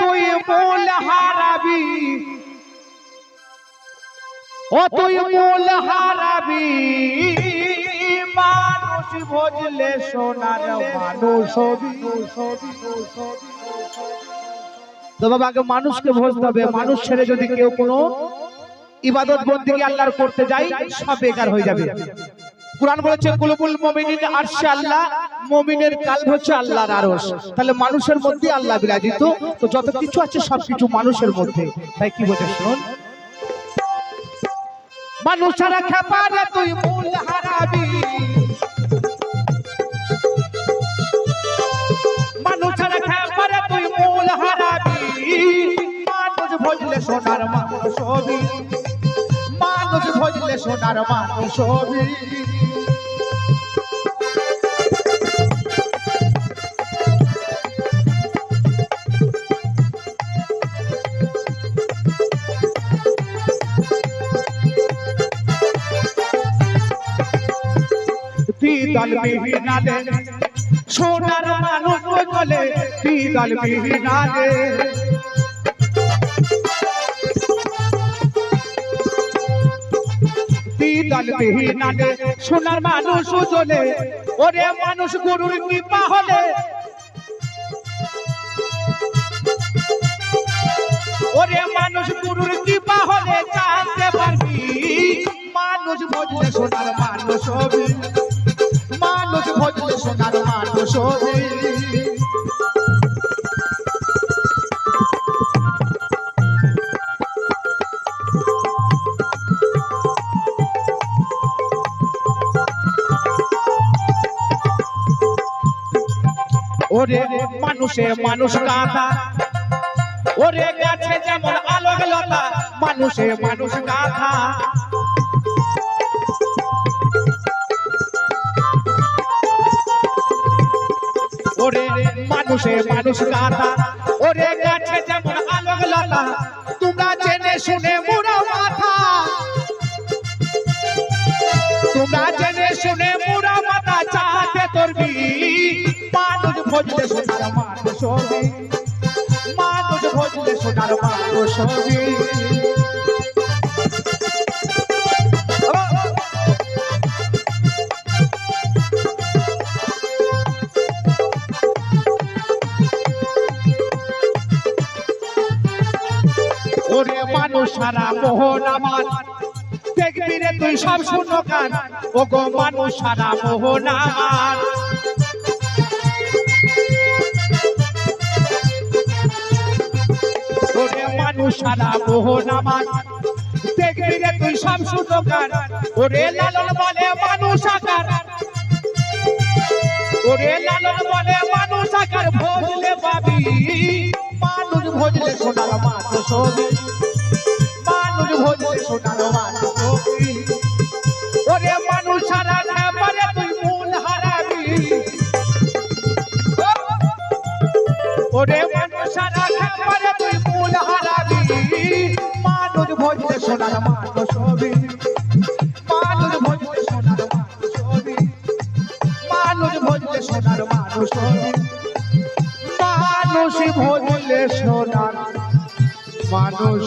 তুই মূল হারাবি। ও তুই মূল হারাবি। মানুষ ভজলে সোনার মানুষ তো বাবা আগে মানুষকে ভজতে হবে, মানুষ ছেড়ে যদি কেউ কোনো ইবাদত বন্দিকে আল্লাহর করতে যায়, সব বেকার হয়ে যাবে। কোরআন বলেছে, কুলুবুল মুমিনিন আরশে আল্লাহ মুমিনের কালব হচ্ছে আল্লাহর আরশ। তাহলে মানুষের মধ্যে আল্লাহ বিরাজিত। তো যত কিছু আছে সব কিছু মানুষের মধ্যে। তাই কি বলছে শুনুন? মানুষ ছাড়া খেপারে তুই মূল হারাবি। মানুষ ছাড়া খেপারে তুই মূল হারাবি। মানুষ ভজলে সোনার মানুষ হবি। মানুষ ভজলে সোনার মানুষ হবি। সোনার মানুষ বলে বিদল বিহীনালে বিদল বিহীনালে সোনার মানুষ জ্বলে ওরে মানুষ গরুর কৃপা হলে। ওরে মানুষ গুরুর কৃপা হলে পারবি, মানুষ ভজলে সোনার মানুষ হবি। মানুষ ভজলে সোনার মানুষ ওরে মানুষে মানুষ কাঁদা ওরে গাছে যেমন আলোক লতা, মানুষে মানুষ গাথা ওরে মানুষে, মানুষ গাথা ওরে গাছে যেমন আলোক লতা, তোমরা জেনে শুনে মুড়া মাথা। তোমরা জেনে শুনে মুড়া মাথা চাতে তোরবি মানুষ ভজলে সোনার মানুষ হবি মানুষ ভজলে সোনার মানুষ হবি ওরে মানুষ সারা মোহন আমার দেখবি রে তুই সব শূন্য কান ও গো মানুষ সারা মোহন আমার মানুষ সারা মোহন আমার দেখবি রে তুই সব শূন্য কান ওরে লালন বলে মানুষ আকার। ওরে লালন বলে মানুষ আকার। ভজলে পাবি ভজলে সোনার মানুষ হবি মানুষ ভজলে সোনার মানুষ হবি ওরে মানুষ সারা পারে, তুই মূল হারাবি। ওরে মানুষ সারা পারে, তুই মূল হারাবি। মানুষ ভজলে সোনার মানুষ হবি মানুষ ভজলে সোনার মানুষ হবি মানুষ ভজলে সোনার মানুষ হবি মানুষ ভজলে সোনার মানুষ